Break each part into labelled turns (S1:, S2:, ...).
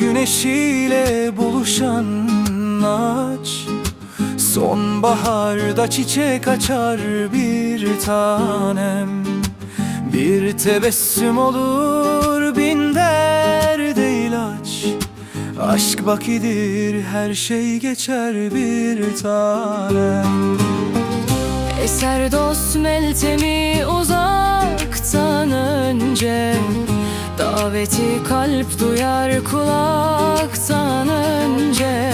S1: güneşiyle buluşan ağaç Sonbaharda çiçek açar bir tanem. Bir tebessüm olur bin derde ilaç. Aşk bakidir her şey geçer bir tanem.
S2: Eser dost meltemi uzaktan Daveti kalp duyar kulaktan önce.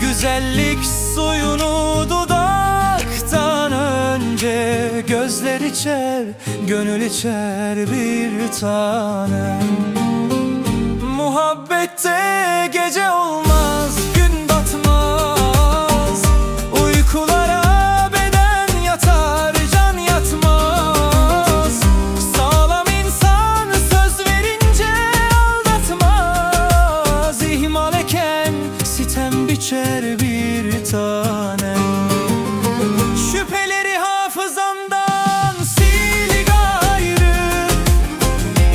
S1: Güzellik suyunu dudaktan önce. Gözler içer, gönül içer bir tanem. Muhabbette gece olmaz, biçer bir tanem Şüpheleri hafızamdan sil gayrı.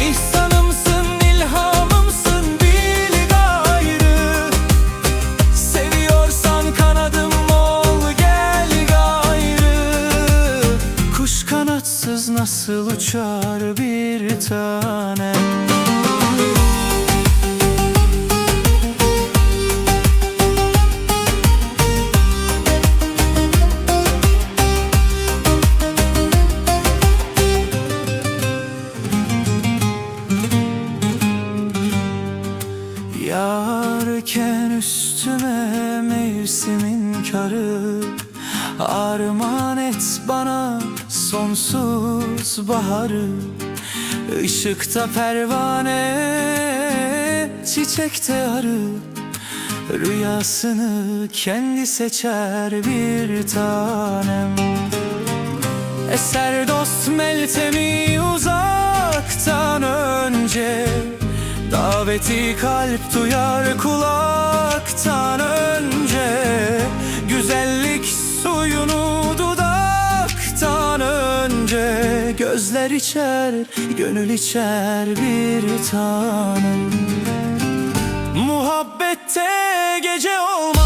S1: İhsanımsın, ilhamımsın bil gayrı. Seviyorsan kanadım ol gel gayrı. Kuş kanatsız nasıl uçar bir tanem Yağarken üstüme mevsimin karı. Armağan et bana sonsuz baharı. Işıkta pervane, çiçekte arı. Rüyasını kendi seçer bir tanem. Eser dost meltemi Daveti kalp duyar kulaktan önce. Güzellik suyunu dudaktan önce. Gözler içer, gönül içer bir tanem. Muhabbette gece olmaz,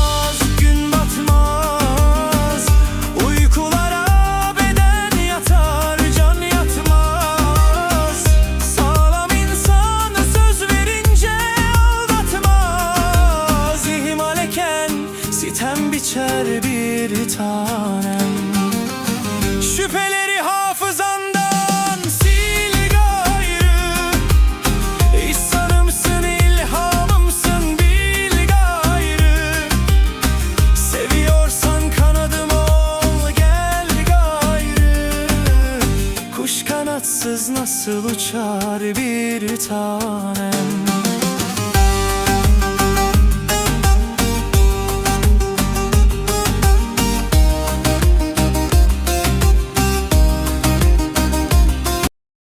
S1: Nasıl uçar bir tanem